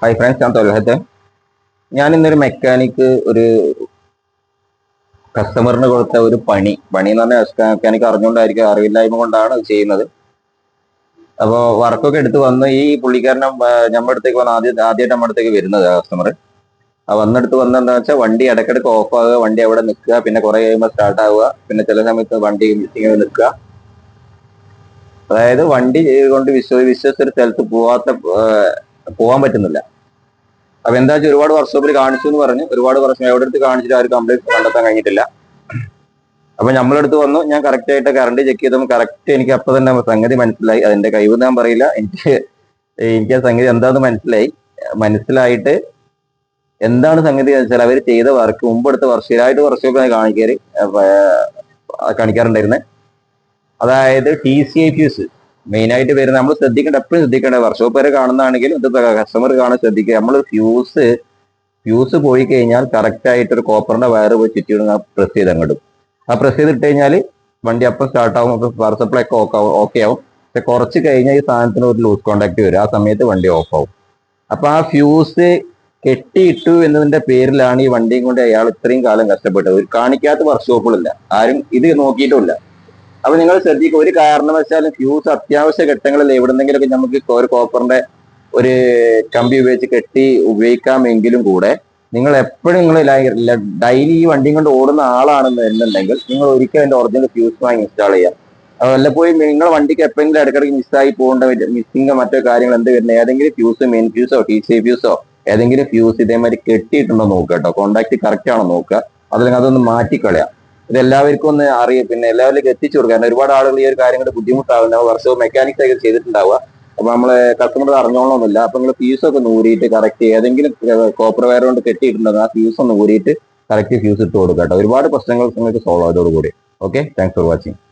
Hi friends ഞാൻ തൊലഹത്ത് ഞാൻ ഇന്നൊരു മെക്കാനിക്ക് ഒരു കസ്റ്റമറിന് കൊടുത്ത ഒരു പണി. പണി എന്ന് പറഞ്ഞാൽ മെക്കാനിക്ക് അറിഞ്ഞുകൊണ്ടായിരിക്കും അറിവില്ലായ്മ കൊണ്ടാണ് ചെയ്യുന്നത്. അപ്പോൾ വർക്കൊക്കെ എടുത്ത് വന്ന് ഈ പുള്ളിക്കാരനെ നമ്മുടെ അടുത്തേക്ക് വന്ന് ആദ്യം ആദ്യമായിട്ട് നമ്മുടെ അടുത്തേക്ക് വരുന്നത് കസ്റ്റമർ വന്നെടുത്ത് വന്ന വെച്ചാൽ വണ്ടി ഇടയ്ക്കിടയ്ക്ക് ഓഫ് ആവുക വണ്ടി അവിടെ നിൽക്കുക പിന്നെ കുറെ കഴിയുമ്പോൾ സ്റ്റാർട്ട് ആവുക പിന്നെ ചില സമയത്ത് വണ്ടി ഇങ്ങനെ നിൽക്കുക. അതായത് വണ്ടി കൊണ്ട് വിശ്വ വിശ്വസിച്ചൊരു സ്ഥലത്ത് പോവാത്ത പോകാൻ പറ്റുന്നില്ല. അപ്പൊ എന്താ വെച്ചാൽ ഒരുപാട് വർക്ക്ഷോപ്പിൽ കാണിച്ചു എന്ന് പറഞ്ഞു ഒരുപാട് വർഷം എവിടെ അടുത്ത് കാണിച്ചിട്ട് ആരും കംപ്ലൈന്റ് കണ്ടെത്താൻ കഴിഞ്ഞിട്ടില്ല. അപ്പൊ നമ്മളെടുത്ത് വന്നു ഞാൻ കറക്റ്റ് ആയിട്ട് കറണ്ട് ചെക്ക് ചെയ്തപ്പോൾ കറക്റ്റ് എനിക്ക് അപ്പൊ തന്നെ സംഗതി മനസ്സിലായി. അതിന്റെ കഴിവ് ഞാൻ പറയില്ല. എനിക്ക് എനിക്ക് ആ സംഗതി എന്താന്ന് മനസ്സിലായി. മനസ്സിലായിട്ട് എന്താണ് സംഗതി വെച്ചാൽ അവർ ചെയ്ത വർക്ക് മുമ്പെടുത്ത വർഷമായിട്ട് വർഷമൊക്കെ കാണിക്കാറ് കാണിക്കാറുണ്ടായിരുന്നത് അതായത് T C I fuse main ആയിട്ട് വരുന്നത് നമ്മൾ ശ്രദ്ധിക്കേണ്ട എപ്പോഴും ശ്രദ്ധിക്കേണ്ട വർക്ക്ഷോപ്പ് വരെ കാണുന്നതാണെങ്കിലും ഇത് കസ്റ്റമർ കാണാൻ ശ്രദ്ധിക്കുക. നമ്മൾ ഫ്യൂസ് ഫ്യൂസ് പോയി കഴിഞ്ഞാൽ കറക്റ്റ് ആയിട്ട് ഒരു കോപ്പറിന്റെ വയർ പോയി ചുറ്റിയിടുന്ന പ്രസ് ചെയ്ത് അങ്ങോട്ടും ആ പ്രസ് ചെയ്തിട്ട് കഴിഞ്ഞാൽ വണ്ടി അപ്പം സ്റ്റാർട്ട് ആവും അപ്പോൾ പവർ സപ്ലൈ ഒക്കെ ഓക്കെ ആവും പക്ഷെ കുറച്ച് കഴിഞ്ഞാൽ ഈ സാധനത്തിന് ഒരു ലൂസ് കോണ്ടാക്ട് വരും. ആ സമയത്ത് വണ്ടി ഓഫ് ആവും. അപ്പൊ ആ ഫ്യൂസ് കെട്ടിയിട്ടു എന്നതിന്റെ പേരിലാണ് ഈ വണ്ടിയും കൊണ്ട് അയാൾ ഇത്രയും കാലം കഷ്ടപ്പെട്ടത്. കാണിക്കാത്ത വർക്ക്ഷോപ്പുകളില്ല ആരും ഇത് നോക്കിയിട്ടുമില്ല അപ്പൊ നിങ്ങൾ ശ്രദ്ധിക്കുക ഒരു കാരണവശാലും ഫ്യൂസ് അത്യാവശ്യ ഘട്ടങ്ങളിൽ എവിടെന്നെങ്കിലൊക്കെ നമുക്ക് ഒരു കോപ്പറിന്റെ ഒരു കമ്പി ഉപയോഗിച്ച് കെട്ടി ഉപയോഗിക്കാമെങ്കിലും കൂടെ നിങ്ങൾ എപ്പോഴും നിങ്ങൾ ഡെയിലി ഈ വണ്ടിയും കൊണ്ട് ഓടുന്ന ആളാണെന്ന് എന്നുണ്ടെങ്കിൽ നിങ്ങൾ ഒരിക്കലും അതിന്റെ ഒറിജിനൽ ഫ്യൂസ് വാങ്ങി ഇൻസ്റ്റാൾ ചെയ്യാം. വല്ലപ്പോഴും നിങ്ങളുടെ വണ്ടിക്ക് എപ്പോഴെങ്കിലും ഇടയ്ക്കിടയ്ക്ക് മിസ്സായി പോകേണ്ട മിസ്സിംഗ് മറ്റോ കാര്യങ്ങൾ എന്ത് വരുന്നത്? ഏതെങ്കിലും ഫ്യൂസ് മെയിൻ ഫ്യൂസോ ടി സി ഫ്യൂസോ ഏതെങ്കിലും ഫ്യൂസ് ഇതേമാതിരി കെട്ടിയിട്ടുണ്ടോ നോക്കുക കേട്ടോ. കോണ്ടാക്ട് കറക്റ്റ് ആണോ നോക്കുക അതല്ലെങ്കിൽ അതൊന്ന് മാറ്റിക്കളയാം. ഇത് എല്ലാവർക്കും ഒന്ന് അറിയാം പിന്നെ എല്ലാവരിലേക്ക് എത്തിച്ചു കൊടുക്കുക കാരണം ഒരുപാട് ആളുകൾ ഈ ഒരു കാര്യം കൊണ്ട് ബുദ്ധിമുട്ടാവുന്ന വർഷവും മെക്കാനിക്സ് ഒക്കെ ചെയ്തിട്ടുണ്ടാവുക. അപ്പൊ നമ്മളെ കസ്റ്റമർ അറിഞ്ഞോളണമെന്നില്ല അപ്പൊ നിങ്ങൾ ഫ്യൂസ് ഒക്കെ ഊരിയിട്ട് കറക്റ്റ് ഏതെങ്കിലും കോപ്പർ വയർ കൊണ്ട് കെട്ടിയിട്ടുണ്ടെങ്കിൽ ആ ഫ്യൂസ് ഒന്ന് ഊരിയിട്ട് കറക്റ്റ് ഫ്യൂസ് ഇട്ട് കൊടുക്കുക കേട്ടോ. ഒരുപാട് പ്രശ്നങ്ങൾ നിങ്ങൾക്ക് solve ആയതോടുകൂടി. Okay thanks for watching